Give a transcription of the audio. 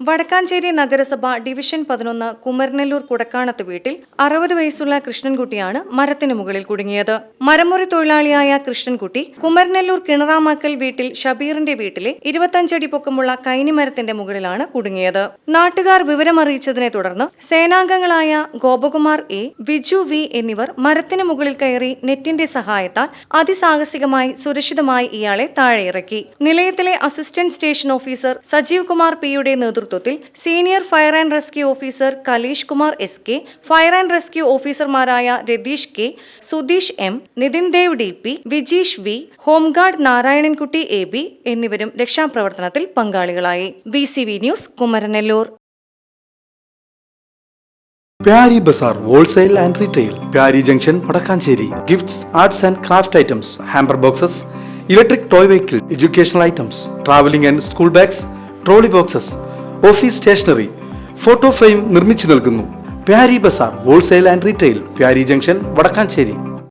വടക്കാഞ്ചേരി നഗരസഭ ഡിവിഷൻ പതിനൊന്ന് കുമരനെല്ലൂർ കുടക്കാണത്ത് വീട്ടിൽ അറുപത് വയസ്സുള്ള കൃഷ്ണൻകുട്ടിയാണ് മരത്തിന് മുകളിൽ കുടുങ്ങിയത്. മരമുറി തൊഴിലാളിയായ കൃഷ്ണൻകുട്ടി കുമരനെല്ലൂർ കിണറാമാക്കൽ വീട്ടിൽ ഷബീറിന്റെ വീട്ടിലെ ഇരുപത്തഞ്ചടി പൊക്കമുള്ള കൈനിമരത്തിന്റെ മുകളിലാണ് കുടുങ്ങിയത്. നാട്ടുകാർ വിവരമറിയിച്ചതിനെ തുടർന്ന് സേനാംഗങ്ങളായ ഗോപകുമാർ എ വിജു വി എന്നിവർ മരത്തിന് മുകളിൽ കയറി നെറ്റിന്റെ സഹായത്താൽ അതിസാഹസികമായി സുരക്ഷിതമായി ഇയാളെ താഴെയിറക്കി. നിലയത്തിലെ assistant station officer Sajeev Kumar പിയുടെ നേതൃത്വത്തിൽ senior fire and rescue officer Kaleesh Kumar S K fire and rescue ഓഫീസർമാരായ Ratheesh K Sudheesh M Nithin Dev D P Vijeesh V home guard Narayanankutty A B എന്നിവരും രക്ഷാപ്രവർത്തനത്തിൽ പങ്കാളികളായി. V C V news Kumaranellur. Pyari Bazaar wholesale and retail Pyari junction Vadakkanchery. Gifts arts and craft items hamper boxes electric toy vehicle educational items travelling and school bags trolley boxes office stationery photo frame നിർമ്മിച്ചു നൽകുന്നു. Pyari Bazaar wholesale and retail Pyari junction Vadakkanchery.